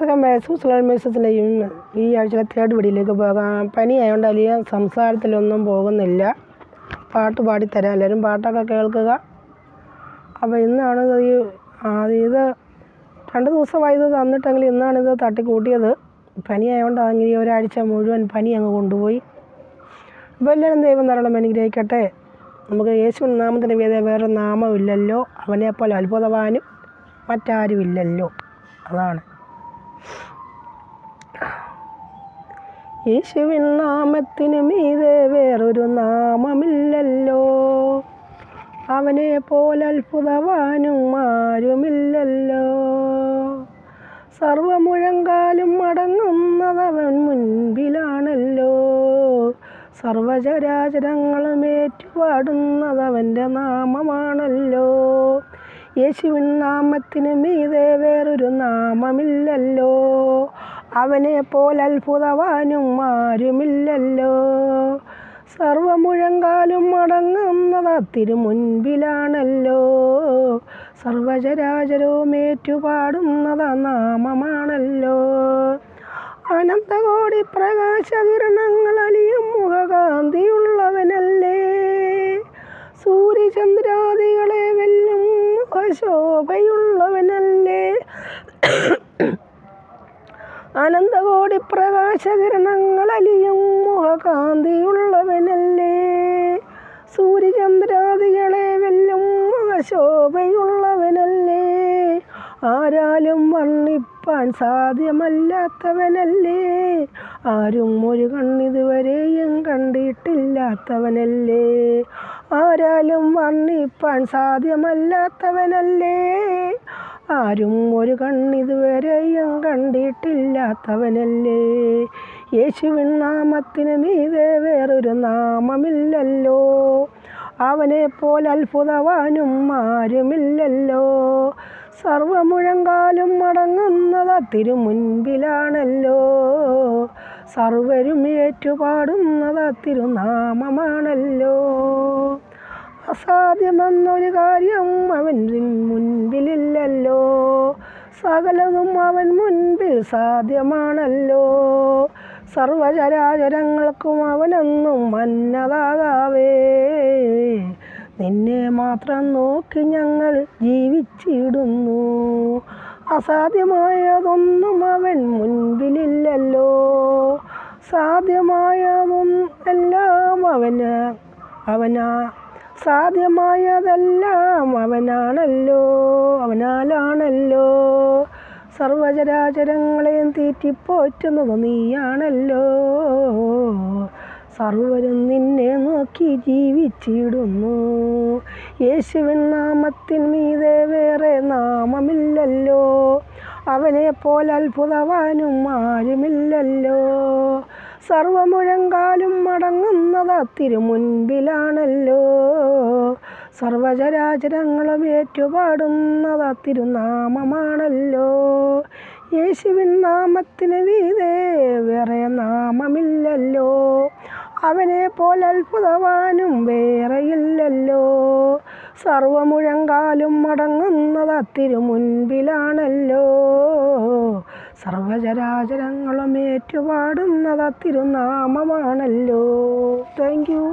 Welcome back മെസ്സസിന്റെ ഈ ആഴ്ചയിലെ third വീഡിയോയിലേക്ക് പോകാം. പനി ആയതുകൊണ്ട് അല്ലെങ്കിൽ സംസാരത്തിലൊന്നും പോകുന്നില്ല. പാട്ട് പാടിത്തരാം. എല്ലാവരും പാട്ടൊക്കെ കേൾക്കുക. അപ്പോൾ ഇന്നാണ് ഈ ഇത് രണ്ട് ദിവസമായി ഇത് തന്നിട്ടെങ്കിൽ ഇന്നാണ് ഇത് തട്ടിക്കൂട്ടിയത്. പനി ആയതുകൊണ്ടാണ് ഈ ഒരാഴ്ച മുഴുവൻ പനി അങ്ങ് കൊണ്ടുപോയി. അപ്പോൾ എല്ലാവരും ദൈവം ധാരാളം അനുഗ്രഹിക്കട്ടെ. നമുക്ക് യേശു നാമത്തിന് വേദ വേറെ നാമമില്ലല്ലോ. അവനെപ്പോലെ അത്ഭുതവാനും മറ്റാരുമില്ലല്ലോ. അതാണ്. യേശുവിൻ നാമത്തിന് മീതെ വേറൊരു നാമമില്ലല്ലോ. അവനെ പോലെ അത്ഭുതവാനും ആരുമില്ലല്ലോ. സർവമുഴങ്കാലും മടങ്ങുന്നതവൻ മുൻപിലാണല്ലോ. സർവചരാചരങ്ങളും ഏറ്റുപാടുന്നതവന്റെ നാമമാണല്ലോ. യേശുവിൻ നാമത്തിന് മീതെ വേറൊരു നാമമില്ലല്ലോ. അവനെ പോലെ അത്ഭുതവാനും ആരുമില്ലല്ലോ. സർവമുഴങ്കാലും മടങ്ങുന്നത് തിരുമുൻപിലാണല്ലോ. സർവചരാചരവും ഏറ്റുപാടുന്നത് നാമമാണല്ലോ. അനന്തകോടി പ്രകാശകിരണങ്ങൾ അലിയും മുഖകാന്തിയുള്ളവനല്ലേ. സൂര്യചന്ദ്രാദികളെ വെല്ലും മുഖശോഭയുള്ളവനല്ലേ അനന്തകോടി പ്രകാശകിരണങ്ങൾ അലിയും മുഖകാന്തിയുള്ളവനല്ലേ? സൂര്യചന്ദ്രാദികളെ വെല്ലും മുഖശോഭയുള്ളവനല്ലേ? ആരാലും വർണിപ്പാൻ സാധ്യമല്ലാത്തവനല്ലേ? ആരും ഒരു കണ്ണിതുവരെയും കണ്ടിട്ടില്ലാത്തവനല്ലേ? ആരാലും വർണിപ്പാൻ സാധ്യമല്ലാത്തവനല്ലേ. ആരും ഒരു കണ്ണിതുവരെയും കണ്ടിട്ടില്ലാത്തവനല്ലേ. യേശുവിൻ നാമത്തിന് മീതെ വേറൊരു നാമമില്ലല്ലോ. അവനെ പോലെ അത്ഭുതവാനും ആരുമില്ലല്ലോ. സർവമുഴങ്കാലും മടങ്ങുന്നത് തിരുമുൻപിലാണല്ലോ സർവരും ഏറ്റുപാടുന്നത് തിരുനാമമാണല്ലോ. അസാധ്യമെന്നൊരു കാര്യം അവൻ മുൻപിലില്ലല്ലോ. സകലതും അവൻ മുൻപിൽ സാധ്യമാണല്ലോ. സർവചരാചരങ്ങൾക്കും അവനെന്നും മന്നതാകാവേ. നിന്നെ മാത്രം നോക്കി ഞങ്ങൾ ജീവിച്ചിടുന്നു. അസാധ്യമായതൊന്നും അവൻ മുൻപിലില്ലല്ലോ സാധ്യമായതൊന്നും എല്ലാം അവന് അവനാ. സാധ്യമായതെല്ലാം അവനാണല്ലോ അവനാലാണല്ലോ. സർവചരാചരങ്ങളെയും തീറ്റിപ്പോറ്റുന്നത് നീയാണല്ലോ. സർവരും നിന്നെ നോക്കി ജീവിച്ചിടുന്നു. യേശുവിൻ നാമത്തിൻ മീതെ വേറെ നാമമില്ലല്ലോ. അവനെ പോലെ അത്ഭുതവാനും ആരുമില്ലല്ലോ. സർവമുഴങ്കാലും മടങ്ങുന്നത് തിരുമുൻപിലാണല്ലോ. സർവചരാചരങ്ങളും ഏറ്റുപാടുന്നത് തിരുനാമമാണല്ലോ. യേശുവിൻ നാമത്തിന് വീതേ വേറെ നാമമില്ലല്ലോ. അവനെ പോലെ അത്ഭുതവാനും വേറെയില്ലല്ലോ സർവമുഴങ്കാലും മടങ്ങുന്നത് തിരുമുൻപിലാണല്ലോ സർവചരാചരങ്ങളും ഏറ്റുപാടുന്നത് തിരുനാമമാണല്ലോ. Thank you